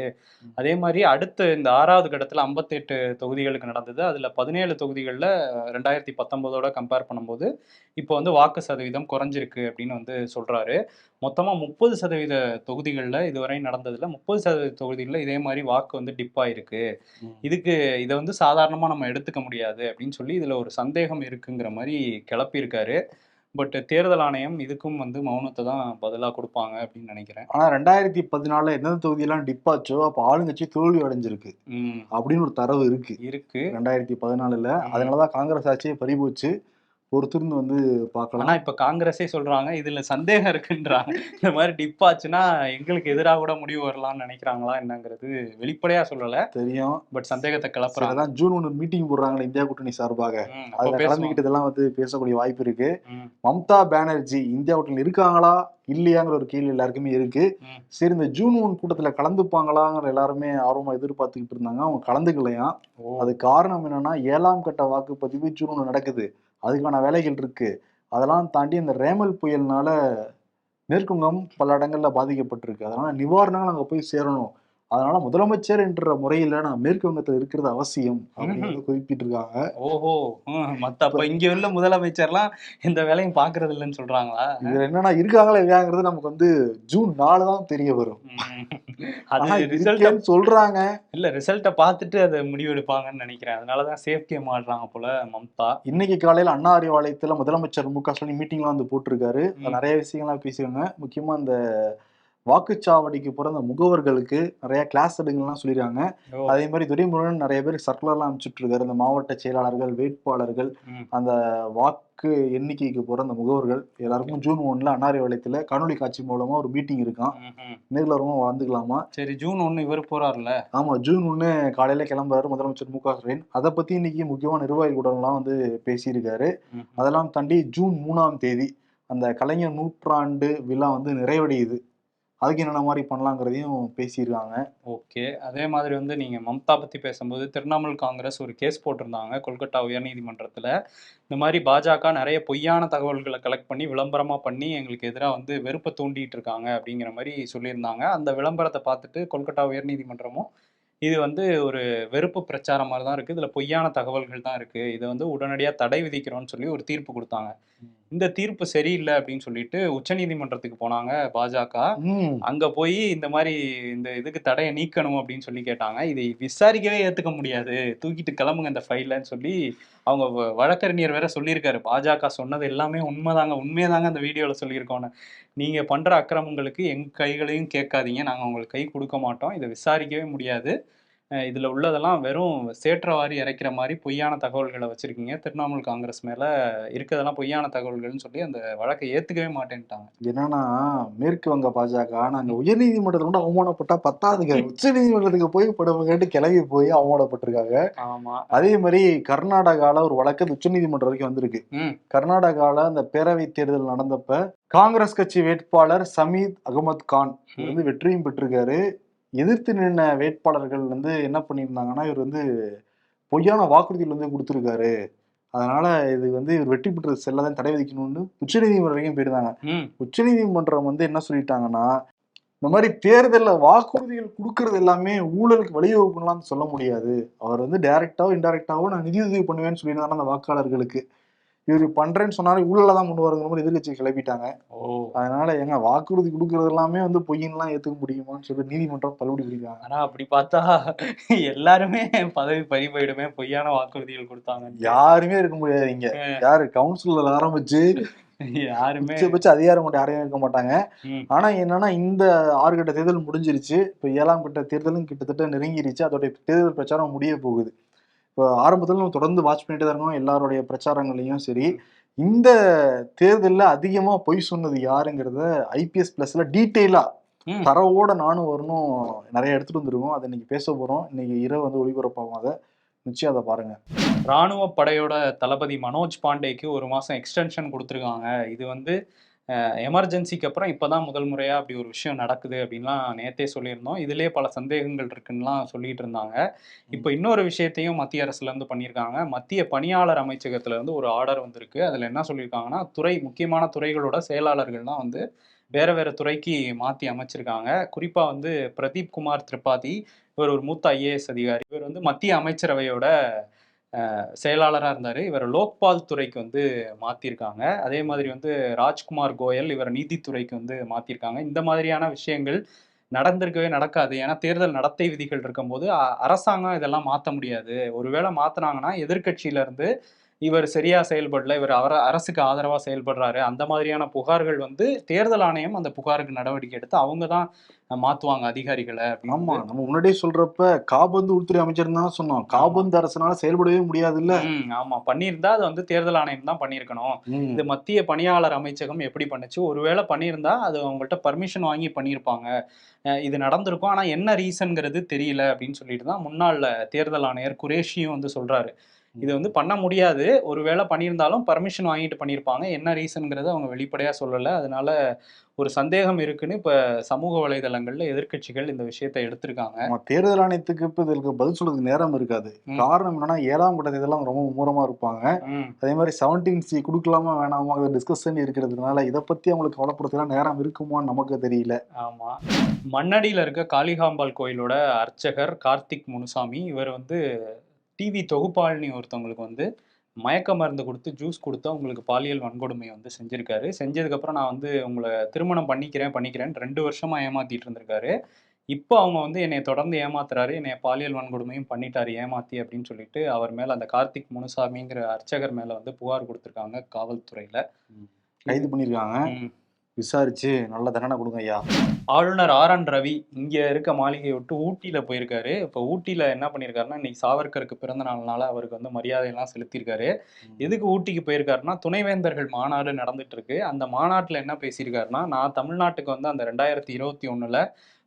அதே மாதிரி அடுத்த இந்த ஆறாவது கட்டத்துல 58 தொகுதிகளுக்கு நடந்தது. அதுல பதினேழு தொகுதிகளில் ரெண்டாயிரத்தி பத்தொன்பதோட கம்பேர் பண்ணும்போது இப்போ வந்து வாக்கு சதவீதம் குறைஞ்சிருக்கு அப்படின்னு வந்து சொல்றாரு. மொத்தமா முப்பது சதவீத தொகுதிகளில் இதுவரை நடந்ததுல முப்பது சதவீத தொகுதிகளில் இதே மாதிரி வாக்கு வந்து டிப் ஆயிருக்கு. இதுக்கு இதை வந்து சாதாரணமா நம்ம எடுத்துக்க முடியாது அப்படின்னு சொல்லி இதுல ஒரு சந்தேகம் இருக்குங்கிற மாதிரி கிளப்பியிருக்காரு பட் தேர்தல் ஆணையம் இதுக்கும் வந்து மௌனத்தை தான் பதிலாக கொடுப்பாங்க அப்படின்னு நினைக்கிறேன். ஆனா ரெண்டாயிரத்தி பதினாலுல எந்தெந்த தொகுதியெல்லாம் டிப்பாச்சோ அப்ப ஆளுங்கட்சி தோல்வி அடைஞ்சிருக்கு அப்படின்னு ஒரு தரவு இருக்கு. இருக்கு. ரெண்டாயிரத்தி பதினாலுல. அதனாலதான் காங்கிரஸ் ஆட்சியே பறிபோச்சு. பொறுத்திருந்து வந்து பார்க்கலாம். ஆனா இப்ப காங்கிரஸே சொல்றாங்க இதுல சந்தேகம் இருக்குன்றாங்க. இந்த மாதிரி டிப் ஆச்சுன்னா எங்களுக்கு எதிராக கூட முடிவு வரலாம்னு நினைக்கிறாங்களா என்னங்கிறது வெளிப்படையா சொல்லல. தெரியும். பட் சந்தேகத்தை கிளப்புறாங்க. அதான் ஜூன் ஒன்று மீட்டிங் போடுறாங்களே இந்தியா கூட்டணி சார்பாக. அதுல. கலந்துக்கிட்டதெல்லாம் வந்து பேசக்கூடிய வாய்ப்பு இருக்கு. மம்தா பானர்ஜி இந்தியா கூட்டணி இருக்காங்களா இல்லையாங்கிற ஒரு கேள்வி எல்லாருக்குமே இருக்கு. சரி இந்த ஜூன் ஒன் கூட்டத்துல கலந்துப்பாங்களாங்கிற எல்லாருமே ஆர்வமா எதிர்பார்த்துக்கிட்டு இருந்தாங்க. அவங்க கலந்துக்கலையாம். ஓ, அது காரணம் என்னன்னா ஏழாம் கட்ட வாக்குப்பதிவு ஜூன் ஒன்று நடக்குது. அதுக்கான வேலைகள் இருக்குது அதெல்லாம் தாண்டி இந்த ரேமல் புயல்னால மேற்குங்கம் பல இடங்களில் பாதிக்கப்பட்டிருக்கு. அதனால் நிவாரணங்கள் அங்கே போய் சேரணும். அதனால முதலமைச்சர் என்ற முறையில நான் மேற்கு வங்கத்துல இருக்கிறது அவசியம் அப்படின்னு குறிப்பிட்டிருக்காங்க. ஓஹோ. ம், மத்த அப்ப இங்க உள்ள முதலமைச்சர்லாம் எந்த வேலையும் பாக்குறது இல்லைன்னு சொல்றாங்களா? இதுல என்னன்னா இருக்காங்களா இல்லையாங்கிறது நமக்கு வந்து ஜூன் நாலு தான் தெரிய வரும். அது ரிசல்ட் சொல்றாங்க. இல்ல ரிசல்ட்டை பார்த்துட்டு அதை முடிவெடுப்பாங்கன்னு நினைக்கிறேன். அதனாலதான் சேஃப் கேம் ஆடுறாங்க போல மம்தா. இன்னைக்கு காலையில அண்ணா அறிவாலயத்துல முதலமைச்சர் மு க ஸ்டாலின் மீட்டிங்லாம் வந்து போட்டிருக்காரு. நிறைய விஷயங்கள்லாம் பேசியிருக்காங்க. முக்கியமா இந்த வாக்குச்சாவடிக்கு போற அந்த முகவர்களுக்கு நிறைய கிளாஸ் எடுங்கலாம் சொல்லியிருக்காங்க ஓ, அதே மாதிரி துரைமுருகன் நிறைய பேர் சர்க்குலர்லாம் அனுப்பிச்சுட்டு இருக்காரு. இந்த மாவட்ட செயலாளர்கள் வேட்பாளர்கள். அந்த வாக்கு எண்ணிக்கைக்கு போற அந்த முகவர்கள் எல்லாருக்கும் ஜூன் ஒன்ல அன்னாரி வளையத்துல காணொலி காட்சி மூலமா ஒரு மீட்டிங் இருக்கான். நேர்ல வரவும் வந்துக்கலாமா சரி ஜூன் ஒண்ணு இவர் போறாருல்ல? ஆமா ஜூன் ஒண்ணு காலையில கிளம்புறாரு முதலமைச்சர் மு க ஸ்டாலின். அதை பத்தி இன்னைக்கு முக்கியமான நிர்வாகிகள் கூடலாம் வந்து பேசியிருக்காரு. அதெல்லாம் தாண்டி ஜூன் மூணாம் தேதி அந்த கலைஞர் நூற்றாண்டு விழா வந்து நிறைவடையுது. அதுக்கு என்னென்ன மாதிரி பண்ணலாங்கிறதையும் பேசியிருக்காங்க. ஓகே. அதே மாதிரி வந்து நீங்கள் மம்தா பற்றி பேசும்போது திரிணாமுல் காங்கிரஸ் ஒரு கேஸ் போட்டிருந்தாங்க கொல்கட்டா உயர்நீதிமன்றத்தில். இந்த மாதிரி பாஜக நிறைய பொய்யான தகவல்களை கலெக்ட் பண்ணி விளம்பரமாக பண்ணி எங்களுக்கு எதிராக வந்து வெறுப்பை தூண்டிட்டு இருக்காங்க அப்படிங்கிற மாதிரி சொல்லியிருந்தாங்க. அந்த விளம்பரத்தை பார்த்துட்டு கொல்கட்டா உயர்நீதிமன்றமும் இது வந்து ஒரு வெறுப்பு பிரச்சாரம் மாதிரி தான் இருக்குது இதில் பொய்யான தகவல்கள் தான் இருக்குது இதை வந்து உடனடியாக தடை விதிக்கிறோன்னு சொல்லி ஒரு தீர்ப்பு கொடுத்தாங்க. இந்த தீர்ப்பு சரியில்லை அப்படின்னு சொல்லிட்டு உச்சநீதிமன்றத்துக்கு போனாங்க பாஜக. அங்க போய் இந்த மாதிரி இந்த இதுக்கு தடையை நீக்கணும் அப்படின்னு சொல்லி கேட்டாங்க. இதை விசாரிக்கவே ஏத்துக்க முடியாது. தூக்கிட்டு கிளம்புங்க இந்த ஃபைலன்னு சொல்லி அவங்க வழக்கறிஞர் வேற சொல்லியிருக்காரு. பாஜக சொன்னது எல்லாமே உண்மைதாங்க. உண்மையதாங்க அந்த வீடியோல சொல்லியிருக்கோன்னு. நீங்க பண்ற அக்கிரமங்களுக்கு எங்க கைகளையும் கேட்காதீங்க. நாங்க உங்களுக்கு கை கொடுக்க மாட்டோம். இதை விசாரிக்கவே முடியாது. இதுல உள்ளதெல்லாம் வெறும் சேற்றவாரி இறைக்கிற மாதிரி பொய்யான தகவல்களை வச்சிருக்கீங்க. திரிணாமுல் காங்கிரஸ் மேல இருக்கிறதெல்லாம் பொய்யான தகவல்கள்னு சொல்லி அந்த வழக்கை ஏத்துக்கவே மாட்டேன்ட்டாங்க. என்னன்னா மேற்கு வங்க பாஜக நாங்க உயர்நீதிமன்றத்துல கூட அவமானப்பட்டா பத்தாதுங்க [laughs] உச்ச நீதிமன்றத்துக்கு போய் படுவங்கன்ட்டு கிளம்பி போய் அவமானப்பட்டிருக்காங்க. ஆமா. அதே மாதிரி கர்நாடகால ஒரு வழக்கு உச்ச நீதிமன்றம் வரைக்கும் வந்திருக்கு. ம். கர்நாடகால அந்த பேரவை தேர்தல் நடந்தப்ப காங்கிரஸ் கட்சி வேட்பாளர் சமீத் அகமது கான் வந்து வெற்றியும் பெற்றிருக்காரு. எதிர்த்து நின்ன வேட்பாளர்கள் வந்து என்ன பண்ணியிருந்தாங்கன்னா இவர் வந்து பொய்யான வாக்குறுதிகள் வந்து கொடுத்துருக்காரு. அதனால இது வந்து இவர் வெற்றி பெற்றது செல்லாதான் தடை விதிக்கணும்னு உச்சநீதிமன்றம் வரைக்கும் போயிருந்தாங்க. உச்சநீதிமன்றம் வந்து என்ன சொல்லிட்டாங்கன்னா இந்த மாதிரி தேர்தலில் வாக்குறுதிகள் கொடுக்கறது எல்லாமே ஊழலுக்கு வழிவகுக்கணும்லாம் சொல்ல முடியாது. அவர் வந்து டைரக்டாவோ இன்டைரக்டாவோ நான் நிதியுதவி பண்ணுவேன்னு சொல்லியிருந்தாரு அந்த வாக்காளர்களுக்கு. இவர் பண்றேன்னு சொன்னாலும் ஊழல தான் கொண்டு வருங்கிற மாதிரி எதிர்கட்சி கிளப்பிட்டாங்க. ஓ. அதனால எங்க வாக்குறுதி கொடுக்கறது எல்லாமே வந்து பொய்யன்லாம் ஏத்துக்க முடியுமான்னு சொல்லி நீதிமன்றம் தள்ளுபடி பண்ணிருக்காங்க ஆனா அப்படி பார்த்தா எல்லாருமே பதவி பறி போயிடுமே பொய்யான வாக்குறுதிகள் கொடுத்தாங்க யாருமே இருக்க முடியாது இங்க. யாரு கவுன்சிலர்ல ஆரம்பிச்சு யாருமே. அதிகாரம் கொண்டு யாரையும் இருக்க மாட்டாங்க. ஆனா என்னன்னா இந்த ஆறு கட்ட தேர்தல் முடிஞ்சிருச்சு. இப்போ ஏழாம் கட்ட தேர்தலும் கிட்டத்தட்ட நெருங்கிருச்சு. அதோடைய தேர்தல் பிரச்சாரம் முடிய போகுது. இப்போ ஆரம்பத்துல நம்ம தொடர்ந்து வாட்ச் பண்ணிட்டு தான் இருக்கோம் எல்லாருடைய பிரச்சாரங்களையும் சரி. இந்த தேர்தல்ல அதிகமா பொய் சொன்னது யாருங்கிறத ஐபிஎஸ் பிளஸ்ல டீட்டெயிலா ம். தரவோட நானும் வரணும் நிறைய எடுத்துட்டு வந்துருக்கோம். அதை இன்னைக்கு பேச போறோம். இன்னைக்கு இரவு வந்து ஒளிபரப்பாகும். அதை நிச்சயம் அதை பாருங்க. ராணுவ படையோட தளபதி மனோஜ் பாண்டேக்கு ஒரு மாசம் எக்ஸ்டென்ஷன் கொடுத்துருக்காங்க. இது வந்து எமர்ஜென்சிக்கு அப்புறம் இப்பதான் முதல் முறையா அப்படி ஒரு விஷயம் நடக்குது அப்படின்லாம் நேத்தே சொல்லியிருந்தோம். இதுலயே பல சந்தேகங்கள் இருக்குன்னுலாம் சொல்லிட்டு இருந்தாங்க. இப்போ இன்னொரு விஷயத்தையும் மத்திய அரசுல இருந்து பண்ணியிருக்காங்க. மத்திய பணியாளர் அமைச்சகத்துல இருந்து ஒரு ஆர்டர் வந்திருக்கு. அதுல என்ன சொல்லியிருக்காங்கன்னா துறை முக்கியமான துறைகளோட செயலாளர்கள்லாம் வந்து வேற வேற துறைக்கு மாத்தி அமைச்சிருக்காங்க. குறிப்பா வந்து பிரதீப் குமார் திரிபாதி இவர் ஒரு மூத்த ஐஏஎஸ் அதிகாரி. இவர் வந்து மத்திய அமைச்சரவையோட செயலாளராக இருந்தார். இவர் லோக்பால் துறைக்கு வந்து மாற்றிருக்காங்க அதே மாதிரி வந்து ராஜ்குமார் கோயல் இவர் நீதித்துறைக்கு வந்து மாற்றிருக்காங்க இந்த மாதிரியான விஷயங்கள் நடந்திருக்கவே நடக்காது. ஏன்னா தேர்தல் நடத்தை விதிகள் இருக்கும்போது அரசாங்கம் இதெல்லாம் மாற்ற முடியாது. ஒருவேளை மாற்றினாங்கன்னா எதிர்க்கட்சியில இருந்து இவர் சரியா செயல்படல இவர் அவர அரசுக்கு ஆதரவா செயல்படுறாரு. அந்த மாதிரியான புகார்கள் வந்து தேர்தல் ஆணையம் அந்த புகாருக்கு நடவடிக்கை எடுத்து அவங்க தான் மாத்துவாங்க அதிகாரிகளை ஆமா நம்ம முன்னாடியே சொல்றப்ப காபந்து உள்துறை அமைச்சர் தான் சொன்னோம். காபந்து அரசனால செயல்படவே முடியாது இல்ல ஆமா. பண்ணியிருந்தா அது வந்து தேர்தல் ஆணையம் தான் பண்ணியிருக்கணும். இது மத்திய பணியாளர் அமைச்சகம் எப்படி பண்ணுச்சு? ஒருவேளை பண்ணியிருந்தா அது அவங்கள்ட்ட பர்மிஷன் வாங்கி பண்ணியிருப்பாங்க. அஹ் இது நடந்திருக்கும். ஆனா என்ன ரீசன்ங்கிறது தெரியல அப்படின்னு சொல்லிட்டு தான் முன்னாள் தேர்தல் ஆணையர் குரேஷியும் வந்து சொல்றாரு. இது வந்து பண்ண முடியாது. ஒருவேளை பண்ணியிருந்தாலும் பர்மிஷன் வாங்கிட்டு பண்ணியிருப்பாங்க. என்ன ரீசன்ங்கிறத அவங்க வெளிப்படையா சொல்லலை. அதனால ஒரு சந்தேகம் இருக்குன்னு இப்ப சமூக வலைதளங்கள்ல எதிர்க்கட்சிகள் இந்த விஷயத்தை எடுத்திருக்காங்க. தேர்தல் ஆணையத்துக்கு இப்ப இதுக்கு பதில் சொல்றதுக்கு நேரம் இருக்காது. காரணம் என்னன்னா ஏழாம் கட்ட இதெல்லாம் ரொம்ப மும்முரமா இருப்பாங்க. அதே மாதிரி செவன்டீன் சி கொடுக்கலாமா வேணாமா அது டிஸ்கஷன் இருக்கிறதுனால இதை பத்தி அவங்களுக்கு கவலைப்படுறதுலாம் நேரம் இருக்குமான்னு நமக்கு தெரியல. ஆமா. மண்ணடியில இருக்க காளிகாம்பாள் கோயிலோட அர்ச்சகர் கார்த்திக் முனுசாமி இவர் வந்து டிவி தொகுப்பாளினி ஒருத்தவங்களுக்கு வந்து மயக்க மருந்து கொடுத்து ஜூஸ் கொடுத்து அவங்களுக்கு பாலியல் வன்கொடுமை வந்து செஞ்சிருக்காரு. செஞ்சதுக்கப்புறம் நான் வந்து உங்களை திருமணம் பண்ணிக்கிறேன் பண்ணிக்கிறேன்னு ரெண்டு வருஷமா ஏமாத்திட்டு இருந்திருக்காரு. இப்போ அவங்க வந்து என்னை தொடர்ந்து ஏமாத்துறாரு. என்னை பாலியல் வன்கொடுமையும் பண்ணிட்டாரு. ஏமாத்தி அப்படின்னு சொல்லிட்டு அவர் மேல அந்த கார்த்திக் முனுசாமிங்கிற அர்ச்சகர் மேல வந்து புகார் கொடுத்துருக்காங்க காவல்துறையில. கைது பண்ணிருக்காங்க. ம். விசாரிச்சு நல்ல தண்டனை கொடுங்க ஐயா. ஆளுநர் ஆர் என் ரவி இங்க இருக்க மாளிகையை விட்டு ஊட்டியில போயிருக்காரு. இப்போ ஊட்டியில என்ன பண்ணியிருக்காருன்னா இன்னைக்கு சாவர்கருக்கு பிறந்த நாள்னால அவருக்கு வந்து மரியாதையெல்லாம் செலுத்தியிருக்காரு. எதுக்கு ஊட்டிக்கு போயிருக்காருன்னா துணைவேந்தர்கள் மாநாடு நடந்துட்டு இருக்கு. அந்த மாநாட்டுல என்ன பேசியிருக்காருன்னா நான் தமிழ்நாட்டுக்கு வந்து அந்த ரெண்டாயிரத்தி இருபத்தி ஒண்ணுல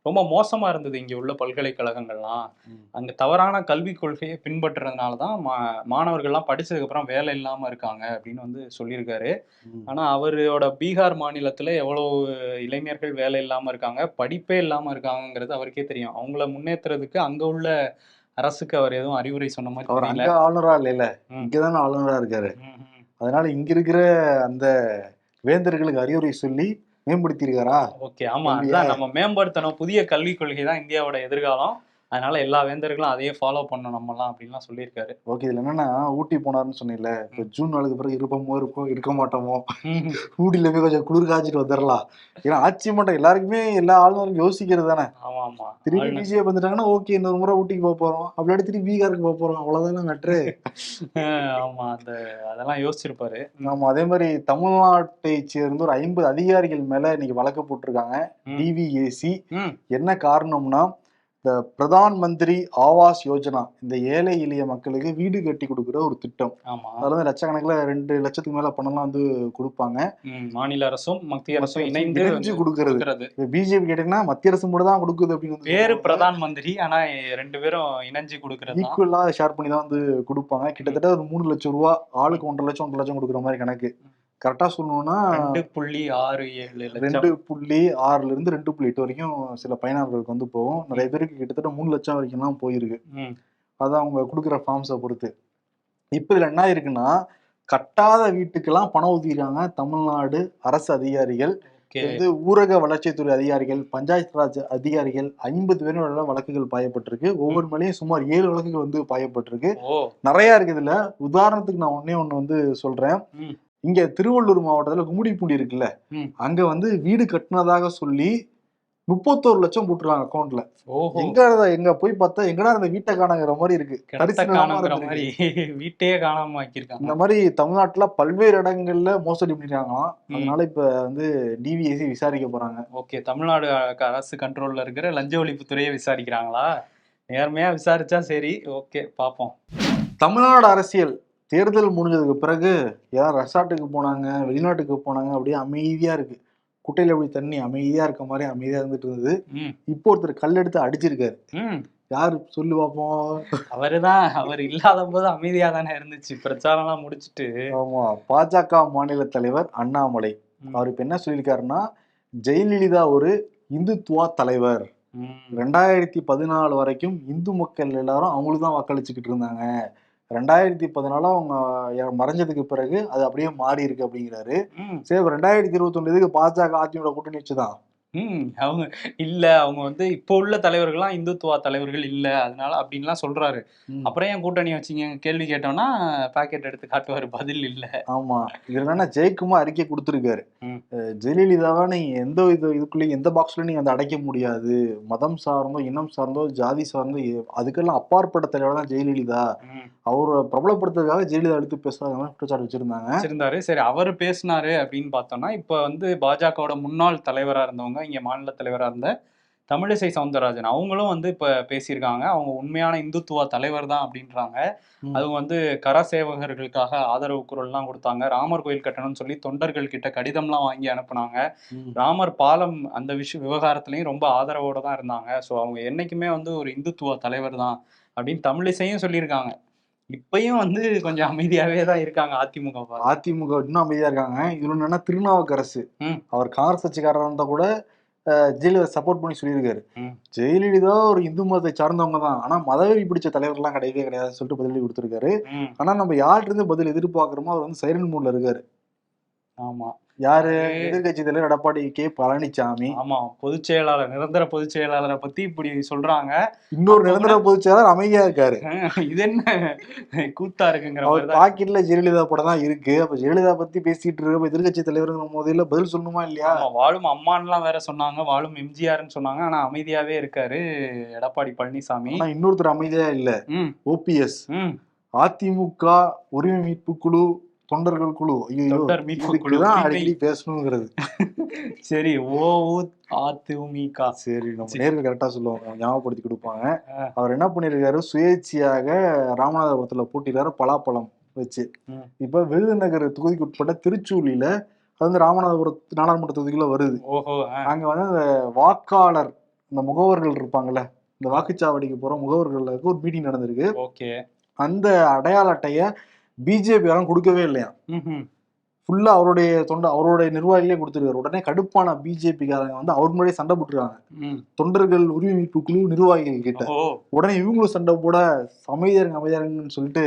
ரொம்ப மோசமா இருந்தது இங்க உள்ள பல்கலைக்கழகங்கள்லாம். அங்க தவறான கல்விக் கொள்கையை பின்பற்றுறதுனால தான் மா மாணவர்கள்லாம் படிச்சதுக்கு அப்புறம் வேலை இல்லாம இருக்காங்க அப்படின்னு வந்து சொல்லியிருக்காரு. ஆனா அவரோட பீகார் மாநிலத்துல எவ்வளவு இளைஞர்கள் வேலை இல்லாம இருக்காங்க படிப்பே இல்லாம இருக்காங்கங்கிறது அவருக்கே தெரியும் அவங்கள முன்னேற்றுறதுக்கு அங்க உள்ள அரசுக்கு அவர் எதுவும் அறிவுரை சொன்ன மாதிரி அவர் அங்க ஆளுநரா இல்லைல்ல ம். இங்கதானே ஆளுநரா இருக்காரு. அதனால இங்க இருக்கிற அந்த வேந்தர்களுக்கு அறிவுரை சொல்லி மேம்படுத்தியிருக்காரா? ஓகே ஆமா நம்ம மேம்படுத்தணும். புதிய கல்விக் கொள்கை தான் இந்தியாவோட எதிர்காலம். அதனால எல்லா வேந்தர்களும் அதையே ஃபாலோ பண்ணணும் நம்மலாம் அப்படின்லாம் சொல்லியிருக்காரு. ஓகே இதுல என்னன்னா ஊட்டி போனாருன்னு சொன்னீங்கல்ல இப்ப ஜூன் நாளுக்கு பிறகு இருப்போமோ இருப்போம் இருக்க மாட்டோமோ? ஊட்டில போய் கொஞ்சம் குளிர் காய்ச்சிட்டு வந்துடலாம் ஏன்னா ஆட்சி மட்டும் எல்லாருக்குமே எல்லா ஆளுநரும் யோசிக்கிறது தானே? ஆமா ஆமா திருப்பி பிஜேபி வந்துட்டாங்கன்னா ஓகே இன்னொரு முறை ஊட்டிக்கு போக போறோம். அப்படி அடுத்து பீகாருக்கு போக போறோம். அவ்வளவுதானே மேட்ரு [laughs] ஆமா அந்த அதெல்லாம் யோசிச்சிருப்பாரு. ஆமா அதே மாதிரி தமிழ்நாட்டை சேர்ந்த ஒரு ஐம்பது அதிகாரிகள் மேல இன்னைக்கு வழக்கு போட்டிருக்காங்க. டிவிஏசி என்ன காரணம்னா இந்த பிரதான் மந்திரி ஆவாஸ் யோஜனா இந்த ஏழை எளிய மக்களுக்கு வீடு கட்டி கொடுக்குற ஒரு திட்டம். ஆமா. அதுல வந்து லட்சக்கணக்கில் ரெண்டு லட்சத்துக்கு மேல பணம்லாம் வந்து கொடுப்பாங்க. மாநில அரசும் மத்திய அரசும் இணைந்து இணைஞ்சு கொடுக்கறது. பிஜேபி கேட்டீங்கன்னா மத்திய அரசு மட்டும் தான் கொடுக்குது அப்படின்னு பேரு பிரதான் மந்திரி ஆனா ரெண்டு பேரும் இணைஞ்சு கொடுக்கறது? ஈக்குவலா ஷேர் பண்ணி தான் வந்து கொடுப்பாங்க. கிட்டத்தட்ட ஒரு மூணு லட்சம் ரூபா ஆளுக்கு ஒன்றரை லட்சம் ஒன்றரை லட்சம் கொடுக்குற மாதிரி கணக்கு. கரெக்டா சொல்லணும்னா ரெண்டு புள்ளி ஆறு ஏழு ரெண்டு புள்ளி ஆறுல இருந்து ரெண்டு புள்ளி எட்டு வரைக்கும் சில பயனாளர்களுக்கு வந்து போகும். நிறைய பேருக்கு கிட்டத்தட்ட மூணு லட்சம் வரைக்கும்லாம் போயிருக்கு. ம், அதான் அவங்க கொடுக்குற ஃபார்ம்ஸை பொறுத்து. இப்போ இதுல என்ன இருக்குன்னா கட்டாத வீட்டுக்கெல்லாம் பணம் ஒதுக்கிறாங்க தமிழ்நாடு அரசு அதிகாரிகள். வந்து ஊரக வளர்ச்சித்துறை அதிகாரிகள் பஞ்சாயத்து ராஜ் அதிகாரிகள் ஐம்பது பேர் மேல வழக்குகள் பாயப்பட்டிருக்கு. ஒவ்வொரு மேலேயும் சுமார் ஏழு வழக்குகள் வந்து பாயப்பட்டிருக்கு. நிறைய இருக்கு இதுல. உதாரணத்துக்கு நான் ஒன்னே ஒண்ணு வந்து சொல்றேன். இங்க திருவள்ளூர் மாவட்டத்துல கும்மிடிப்பூண்டி இருக்குல்ல. அங்க வந்து வீடு கட்டினதாக சொல்லி முப்பத்தோரு லட்சம் போட்டுருக்காங்க அக்கௌண்ட்ல எங்க எங்க போய் பார்த்தா எங்கடா இந்த வீட்டை காணங்கிற மாதிரி இருக்கு. வீட்டையே காணாம ஆக்கியிருக்காங்க. இந்த மாதிரி தமிழ்நாட்டுல பல்வேறு இடங்கள்ல மோசடி பண்ணிருக்காங்களாம். அதனால இப்ப வந்து டிவிஎஸ்சி விசாரிக்க போறாங்க. ஓகே தமிழ்நாடு அரசு கண்ட்ரோல்ல இருக்கிற லஞ்ச ஒழிப்புத்துறையை விசாரிக்கிறாங்களா? நேர்மையா விசாரிச்சா சரி. ஓகே பாப்போம் தமிழ்நாடு அரசியல். தேர்தல் முடிஞ்சதுக்கு பிறகு யார் ரெசார்ட்டுக்கு போனாங்க வெளிநாட்டுக்கு போனாங்க அப்படியே அமைதியா இருக்கு. குட்டையில அப்படி தண்ணி அமைதியா இருக்க மாதிரி அமைதியா இருந்துட்டு இருந்தது. இப்போ ஒருத்தர் கல்லெடுத்து அடிச்சிருக்காரு. ம். யாரு? சொல்லு பார்ப்போம் அவருதான் அவர் இல்லாத போது அமைதியா தானே இருந்துச்சு. பிரச்சாரம்லாம் முடிச்சிட்டு. ஆமா பாஜக மாநில தலைவர் அண்ணாமலை. அவர் இப்ப என்ன சொல்லியிருக்காருன்னா ஜெயலலிதா ஒரு இந்துத்துவா தலைவர். ரெண்டாயிரத்தி பதினாலு வரைக்கும் இந்து மக்கள் எல்லாரும் அவங்களுக்கு தான் வாக்களிச்சுக்கிட்டு இருந்தாங்க. ரெண்டாயிரத்தி பதினாலு அவங்க மறைஞ்சதுக்கு பிறகு அது அப்படியே மாறி இருக்கு அப்படிங்கிறாரு சரி ரெண்டாயிரத்தி இருபத்தி இதுக்கு பாஜக அதிமுக கூட்டணி வச்சுதான்? ம். அவங்க இல்ல அவங்க வந்து இப்போ உள்ள தலைவர்கள்லாம் இந்துத்துவா தலைவர்கள் இல்ல அதனால அப்படின்லாம் சொல்றாரு. அப்புறம் ஏன் கூட்டணி வச்சீங்க? கேள்வி கேட்டோம்னா பாக்கெட் எடுத்து காட்டுவாரு பதில் இல்ல. ஆமா. இதுல என்னன்னா ஜெயக்குமார் அறிக்கை கொடுத்திருக்காரு. ஜெயலலிதாவை நீங்க எந்த இது இதுக்குள்ளேயும் எந்த பாக்ஸ்லயும் நீங்க அதை அடைக்க முடியாது. மதம் சார்ந்தோ இனம் சார்ந்தோ ஜாதி சார்ந்தோ அதுக்கெல்லாம் அப்பாற்பட்ட தலைவர் தான் ஜெயலலிதா. அவரை பிரபலப்படுத்துறதுக்காக ஜெயலலிதா எடுத்து பேசுறாங்க குற்றச்சாட்டு வச்சிருந்தாங்க. வச்சிருந்தாரு. சரி அவர் பேசினாரு அப்படின்னு பார்த்தோம்னா இப்ப வந்து பாஜகவோட முன்னாள் தலைவரா இருந்தவங்க இங்க மாநில தலைவரா இருந்த தமிழிசை சவுந்தரராஜன். அவங்களும் வந்து இப்ப பேசியிருக்காங்க. அவங்க உண்மையான இந்துத்துவா தலைவர் தான் அப்படின்றாங்க. அது வந்து கர சேவகர்களுக்காக ஆதரவு குரல்லாம் கொடுத்தாங்க. ராமர் கோயில் கட்டணும்னு சொல்லி தொண்டர்கள் கிட்ட கடிதம்லாம் வாங்கி அனுப்புனாங்க. ராமர் பாலம் அந்த விஷய விவகாரத்துலயும் ரொம்ப ஆதரவோட தான் இருந்தாங்க. ஸோ அவங்க என்னைக்குமே வந்து ஒரு இந்துத்துவ தலைவர் தான் அப்படின்னு தமிழிசையும் சொல்லியிருக்காங்க. இப்பயும் வந்து கொஞ்சம் அமைதியாவே தான் இருக்காங்க அதிமுக. அதிமுக இன்னும் அமைதியா இருக்காங்க. இதுல என்னன்னா திருநாவுக்கரசு. அவர் காங்கிரஸ் கட்சிக்காரர் இருந்தா கூட ஜெயலலிதா சப்போர்ட் பண்ணி சொல்லியிருக்காரு. ஜெயலலிதா ஒரு இந்து மதத்தை சார்ந்தவங்க தான். ஆனா மதவெறி பிடிச்ச தலைவர்லாம் கிடையவே கிடையாதுன்னு சொல்லிட்டு பதிலடி கொடுத்திருக்காரு. ஆனா நம்ம யார்கிட்ட இருந்து பதில் எதிர்பார்க்கிறோமோ அவர் வந்து சைரன் மூட்ல இருக்காரு. ஆமா. யாரு? எதிர்கட்சி தலைவர் எடப்பாடி கே. பழனிசாமி ஆமா பொதுச் செயலாளர் நிரந்தர பொதுச் செயலாளரை பத்தி இப்படி சொல்றாங்க. இன்னொரு நிரந்தர பொதுச் செயலாளர் அமைதியா இருக்காரு. இது என்ன? கூத்தா இருக்குங்கிற அவர் பாக்கெட்ல ஜெயலலிதா படம் தான் இருக்கு. அப்ப ஜெயலலிதா பத்தி பேசிட்டு இருக்க எதிர்கட்சி தலைவருங்கிற போதில பதில் சொல்லணுமா இல்லையா? வாழும் அம்மான்லாம் வேற சொன்னாங்க வாழும் எம்ஜிஆர்னு சொன்னாங்க. ஆனா அமைதியாவே இருக்காரு எடப்பாடி பழனிசாமி. ஆனா இன்னொருத்தர் அமைதியா இல்ல. ஓபிஎஸ் அதிமுக மீட்பு குழு தொண்டர்கள் குழு. ஐயோ தொண்டர் மீட்பு குழு. இதுக்குதான் உரிமை. அடிக்கடி பேசணுங்கிறது. [laughs] சரி ஓ அதிமுக சரி நம்ம. நேர்கள் கரெக்டா சொல்லுவாங்க ஞாபகப்படுத்தி கொடுப்பாங்க. அவர் என்ன பண்ணிருக்காரு? சுயேட்சையாக ராமநாதபுரத்துல போட்டியிடாரு பலாப்பழம் வச்சு. இப்ப விருதுநகர் தொகுதிக்கு உட்பட்ட திருச்சூலில அது வந்து ராமநாதபுரம் நாடாளுமன்ற தொகுதிக்குள்ள வருது. அங்க வந்து அந்த வாக்காளர் இந்த முகவர்கள் இருப்பாங்கல்ல இந்த வாக்குச்சாவடிக்கு போற முகவர்களுக்கு ஒரு மீட்டிங் நடந்திருக்கு. ஓகே. அந்த அடையாள அட்டைய பிஜேபி யாரும் கொடுக்கவே இல்லையா. ஃபுல்லா அவருடைய தொண்டை அவருடைய நிர்வாகிகளே கொடுத்துருக்காரு. உடனே கடுப்பான பிஜேபிக்காரங்க வந்து அவர் முன்னாடியே சண்டை போட்டுருக்காங்க. தொண்டர்கள் உரிமை மீட்பு குழு நிர்வாகிகள் கிட்ட. உடனே இவங்களும் சண்டை போட அமைதியாருங்க அமைதியாருங்கன்னு சொல்லிட்டு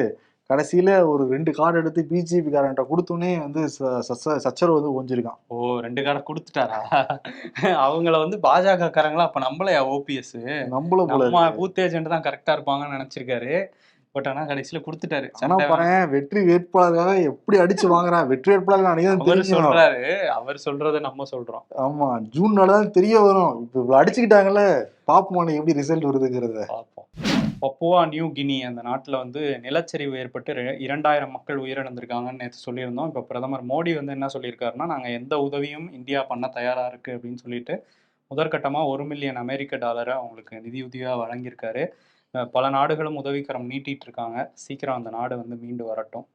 கடைசியில ஒரு ரெண்டு கார்டு எடுத்து பிஜேபி காரன்ட்ட கொடுத்தோன்னே வந்து சச்சரவு வந்து கொஞ்சிருக்கான். ஓ ரெண்டு காரை கொடுத்துட்டாரா? அவங்கள வந்து பாஜக காரங்களா அப்ப நம்மளையா ஓபிஎஸ் நம்மள. பூத் ஏஜென்ட் தான் கரெக்டா இருப்பாங்கன்னு நினைச்சிருக்காரு. பட் ஆனா கடைசியில கொடுத்துட்டாரு. ஆனா சண்டை பாரு வெற்றி வேட்பாளராக எப்படி அடிச்சு வாங்குறான் வெற்றி வேட்பாளர் அவர் சொல்றாரு. அவர் சொல்றதை நம்ம சொல்றோம். ஆமா ஜூன் தான் தெரிய வரும். இப்ப இவ்வளவு அடிச்சுக்கிட்டாங்கல்ல பாப்போம் எப்படி ரிசல்ட் வருதுங்கிறத. பார்ப்போம் பப்புவா நியூ கினி அந்த நாட்டில் வந்து நிலச்சரிவு ஏற்பட்டு இரண்டாயிரம் மக்கள் உயிரிழந்திருக்காங்கன்னு நேற்று சொல்லியிருந்தோம். இப்போ பிரதமர் மோடி வந்து என்ன சொல்லியிருக்காருன்னா நாங்கள் எந்த உதவியும் இந்தியா பண்ண தயாராக இருக்கு அப்படின்னு சொல்லிட்டு முதற்கட்டமாக ஒரு மில்லியன் அமெரிக்க டாலரை அவங்களுக்கு நிதியுதவியாக வழங்கியிருக்காரு. பல நாடுகளும் உதவிக்கரம் நீட்டிட்டு இருக்காங்க சீக்கிரம் அந்த நாடு வந்து மீண்டு வரட்டும்.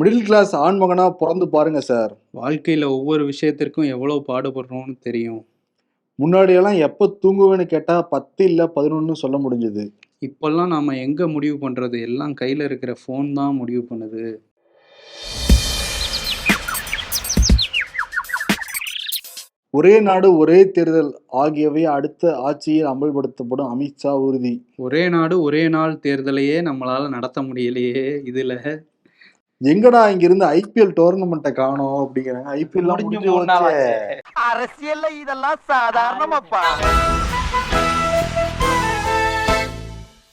மிடில் கிளாஸ் ஆண்மகனா பிறந்து பாருங்க சார் வாழ்க்கையில் ஒவ்வொரு விஷயத்திற்கும் எவ்வளோ பாடுபடுறோம்னு தெரியும். முன்னாடி எல்லாம் எப்ப தூங்குவேன்னு கேட்டா பத்து இல்ல பதினொன்னு சொல்ல முடிஞ்சது. இப்போல்லாம் நாம் எங்கே முடிவு பண்ணுறது எல்லாம் கையில் இருக்கிற ஃபோன் தான் முடிவு பண்ணுது. ஒரே நாடு ஒரே தேர்தல் ஆகியவை அடுத்த ஆட்சியில் அமல்படுத்தப்படும். அமித்ஷா உறுதி. ஒரே நாடு ஒரே நாள் தேர்தலையே நம்மளால நடத்த முடியலையே இதுல. எங்கடா இங்கிருந்து ஐபிஎல் டோர்னமெண்ட்டை காணோம் அப்படிங்கிறாங்க. ஐபிஎல் முடிஞ்சு. அரசியல்ல இதெல்லாம் சாதாரணமாப்பா.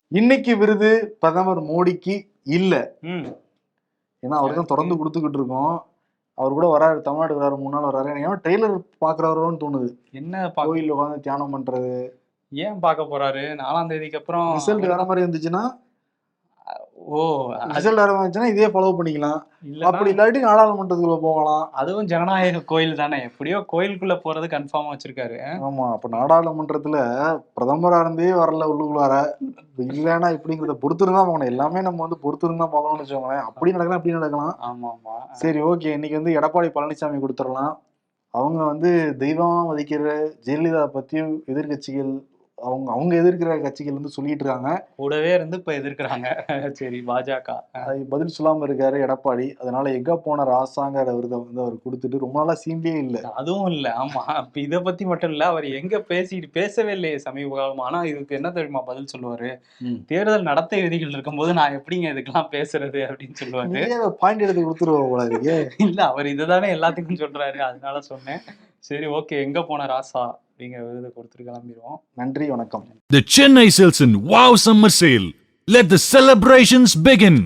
இன்னைக்கு விருது பிரதமர் மோடிக்கு இல்ல. ம். ஏன்னா அவர் தான் தொடர்ந்து கொடுத்துக்கிட்டு இருக்கோம். அவர் கூட வராரு தமிழ்நாடு வராரு மூணு நாள் வராரு. ஏன்னா ட்ரெய்லர் பாக்குறாரோன்னு தோணுது. என்ன கோயில்ல உட்காந்து தியானம் பண்றது. ஏன் பார்க்க போறாரு? நாலாம் தேதிக்கு அப்புறம் ரிசல்ட் வேற மாதிரி இருந்துச்சுன்னா ஓ ரிசல்ட் இருந்துச்சுன்னா இதே ஃபாலோ பண்ணிக்கலாம். அப்படி இல்லாட்டி நாடாளுமன்றத்துக்குள்ள போகலாம். அதுவும் ஜனநாயக கோயில் தானே. எப்படியோ கோயிலுக்குள்ள போறது கன்ஃபார்மா வச்சிருக்காரு. ஆமா அப்ப நாடாளுமன்றத்துல பிரதமரா இருந்தே வரல உள்ளுக்குள்ளார. இல்லைன்னா இப்படிங்கிறத பொறுத்திருந்தா பார்க்கணும் எல்லாமே நம்ம வந்து பொறுத்திருந்தா பார்க்கணும்னு வச்சுக்கோங்களேன். அப்படி நடக்கலாம் இப்படி நடக்கலாம். ஆமா ஆமா சரி ஓகே. இன்னைக்கு வந்து எடப்பாடி பழனிசாமி கொடுத்துடலாம். அவங்க வந்து தெய்வமா மதிக்கிற ஜெயலலிதா பத்தியும் எதிர்க்கட்சிகள் அவங்க அவங்க எதிர்க்கிற கட்சிகள் வந்து சொல்லிட்டு இருக்காங்க. கூடவே இருந்து இப்ப எதிர்க்கிறாங்க. சரி பாஜக. அது பதில் சொல்லாம இருக்காரு எடப்பாடி. அதனால எங்க போன ராசாங்கிற விருதை வந்து அவர் கொடுத்துட்டு ரொம்ப நாளா சீண்டே இல்லை. அதுவும் இல்ல. ஆமா. இப்ப இத பத்தி மட்டும் இல்ல அவர் எங்க பேசிட்டு பேசவே இல்லையே சமீப காலமா. ஆனா இதுக்கு என்ன தெரியுமா பதில் சொல்லுவாரு. தேர்தல் நடத்தை விதிகள் இருக்கும்போது நான் எப்படிங்க இதுக்கெல்லாம் பேசுறது அப்படின்னு சொல்லுவாரு. பாயிண்ட் எடுத்து கொடுத்துருவோம் இல்ல அவர் இதுதானே எல்லாத்துக்கும் சொல்றாரு. அதனால சொன்னேன். சரி ஓகே எங்க போன ராசா அப்படிங்கிற விருதை கொடுத்துட்டு கிளம்பிடுவோம் நன்றி வணக்கம் the Chennai sales wow summer sale let the celebrations begin